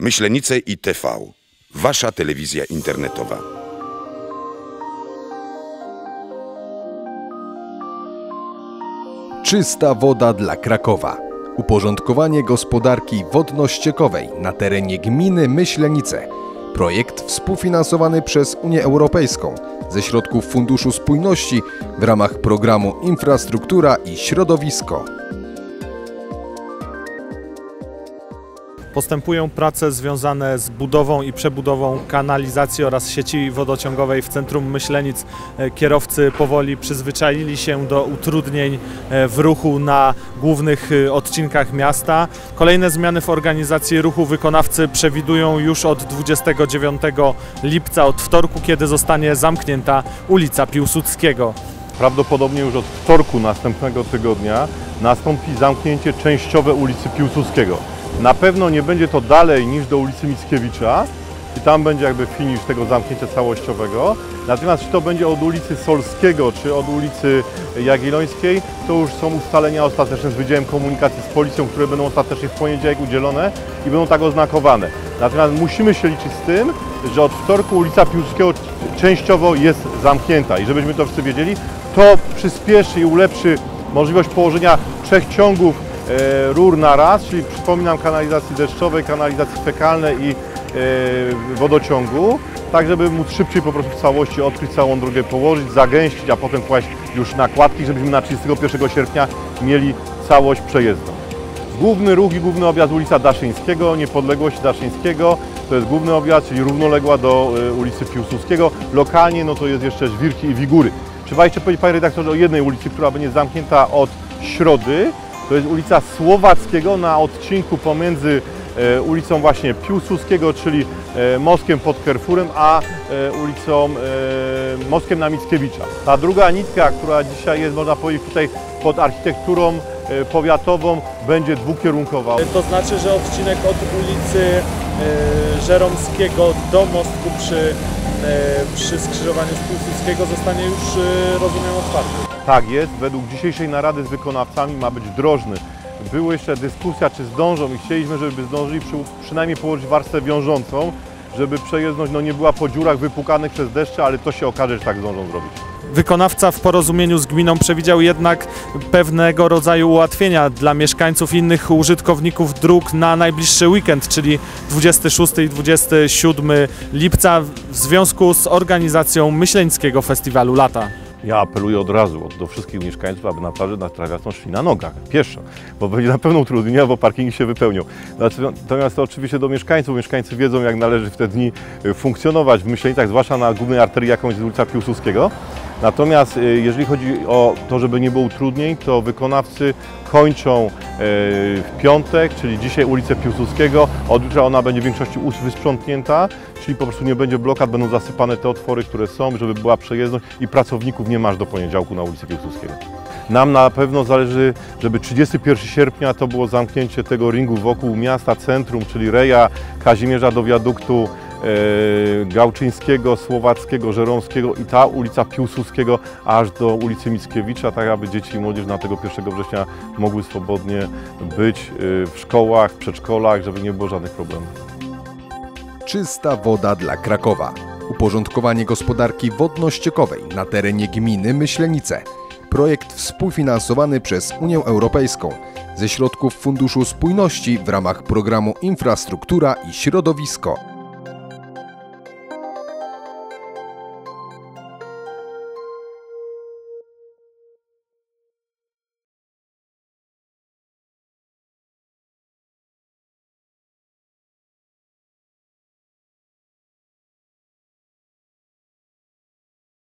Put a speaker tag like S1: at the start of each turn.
S1: Myślenice i TV. Wasza telewizja internetowa.
S2: Czysta woda dla Krakowa. Uporządkowanie gospodarki wodno-ściekowej na terenie gminy Myślenice. Projekt współfinansowany przez Unię Europejską ze środków Funduszu Spójności w ramach programu Infrastruktura i Środowisko.
S3: Postępują prace związane z budową i przebudową kanalizacji oraz sieci wodociągowej w centrum Myślenic. E, Kierowcy powoli przyzwyczaili się do utrudnień e, w ruchu na głównych e, odcinkach miasta. Kolejne zmiany w organizacji ruchu wykonawcy przewidują już od 29 lipca, od wtorku, kiedy zostanie zamknięta ulica Piłsudskiego.
S4: Prawdopodobnie już od wtorku następnego tygodnia nastąpi zamknięcie częściowe ulicy Piłsudskiego. Na pewno nie będzie to dalej niż do ulicy Mickiewicza i tam będzie jakby finisz tego zamknięcia całościowego. Natomiast czy to będzie od ulicy Solskiego, czy od ulicy Jagiellońskiej, to już są ustalenia ostateczne z Wydziałem Komunikacji z Policją, które będą ostatecznie w poniedziałek udzielone i będą tak oznakowane. Natomiast musimy się liczyć z tym, że od wtorku ulica Piłsudskiego częściowo jest zamknięta i żebyśmy to wszyscy wiedzieli, to przyspieszy i ulepszy możliwość położenia trzech ciągów e, rur na raz, czyli przypominam kanalizacji deszczowej, kanalizacji fekalnej i e, wodociągu, tak żeby móc szybciej po prostu w całości odkryć całą drogę, położyć, zagęścić, a potem kłaść już nakładki, żebyśmy na 31 sierpnia mieli całość przejezdną. Główny ruch i główny objazd ulica Daszyńskiego, Niepodległości Daszyńskiego, to jest główny objazd, czyli równoległa do e, ulicy Piłsudskiego. Lokalnie no to jest jeszcze Żwirki i Wigury. Trzeba jeszcze powiedzieć, panie redaktorze, o jednej ulicy, która będzie zamknięta od środy, to jest ulica Słowackiego na odcinku pomiędzy e, ulicą właśnie Piłsudskiego, czyli e, mostkiem pod Kerfurem, a ulicą mostkiem na Mickiewicza. Ta druga nitka, która dzisiaj jest, można powiedzieć, tutaj pod architekturą powiatową, będzie dwukierunkowa.
S3: To znaczy, że odcinek od ulicy Żeromskiego do mostku przy, przy skrzyżowaniu z Piłsudskiego zostanie już, rozumiem, otwarty.
S4: Tak jest, według dzisiejszej narady z wykonawcami ma być drożny. Była jeszcze dyskusja, czy zdążą i chcieliśmy, żeby zdążyli przy, przynajmniej położyć warstwę wiążącą, żeby przejezdność no, nie była po dziurach wypukanych przez deszcze, ale to się okaże, że tak zdążą zrobić.
S3: Wykonawca w porozumieniu z gminą przewidział jednak pewnego rodzaju ułatwienia dla mieszkańców innych użytkowników dróg na najbliższy weekend, czyli 26 i 27 lipca w związku z organizacją Myśleńskiego Festiwalu Lata.
S4: Ja apeluję od razu do wszystkich mieszkańców, aby na plaży na trawastą szli na nogach, pieszo, bo będzie na pewno utrudnienia, bo parkingi się wypełnią. Natomiast to oczywiście do mieszkańców. Mieszkańcy wiedzą, jak należy w te dni y, funkcjonować w Myślenicach, zwłaszcza na głównej arterii, jaką jest ulica Piłsudskiego. Natomiast y, jeżeli chodzi o to, żeby nie było utrudnień, to wykonawcy kończą y, w piątek, czyli dzisiaj ulicę Piłsudskiego. Od jutra ona będzie w większości wysprzątnięta, czyli po prostu nie będzie blokad, będą zasypane te otwory, które są, żeby była przejezdność i pracowników nie masz do poniedziałku na ulicy Piłsudskiego. Nam na pewno zależy, żeby 31 sierpnia to było zamknięcie tego ringu wokół miasta, centrum, czyli Reja, Kazimierza do wiaduktu E, Gałczyńskiego, Słowackiego, Żeromskiego i ta ulica Piłsudskiego aż do ulicy Mickiewicza, tak aby dzieci i młodzież na tego 1 września mogły swobodnie być e, w szkołach, przedszkolach, żeby nie było żadnych problemów.
S2: Czysta woda dla Krakowa. Uporządkowanie gospodarki wodno-ściekowej na terenie gminy Myślenice. Projekt współfinansowany przez Unię Europejską ze środków Funduszu Spójności w ramach programu Infrastruktura i Środowisko.